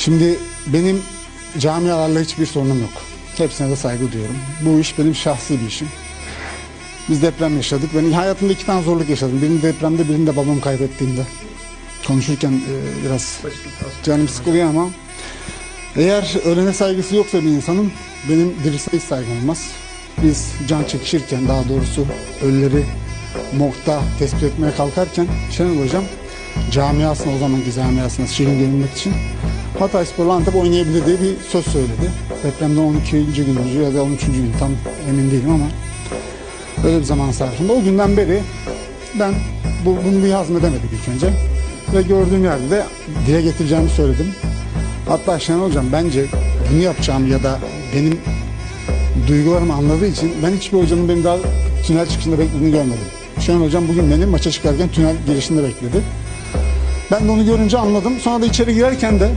Şimdi benim camialarla hiçbir sorunum yok. Hepsine de saygı duyuyorum. Bu iş benim şahsi bir işim. Biz deprem yaşadık. Ben hayatımda iki tane zorluk yaşadım. Birini depremde, birini de babamı kaybettiğimde. Konuşurken e, biraz canım sıkılıyor ama eğer ölene saygısı yoksa bir insanın benim dirisine hiç saygım olmaz. Biz can çekişirken daha doğrusu ölüleri morgda tespit etmeye kalkarken Şenol Hocam camiasına o zamanki camiasına şirin görünmek için Hatay Spor'la Antep oynayabilir diye bir söz söyledi. Depremden 12. gün ya da 13. gün tam emin değilim ama öyle bir zaman sarfında. O günden beri ben bu, bunu bir hazmedemedim ilk önce. Ve gördüğüm yerde de dile getireceğimi söyledim. Hatta Şenol Hocam bence bunu yapacağım ya da benim duygularımı anladığı için ben hiçbir hocanın beni daha tünel çıkışında beklediğini görmedim. Şenol Hocam bugün beni maça çıkarken tünel girişinde bekledi. Ben de onu görünce anladım. Sonra da içeri girerken de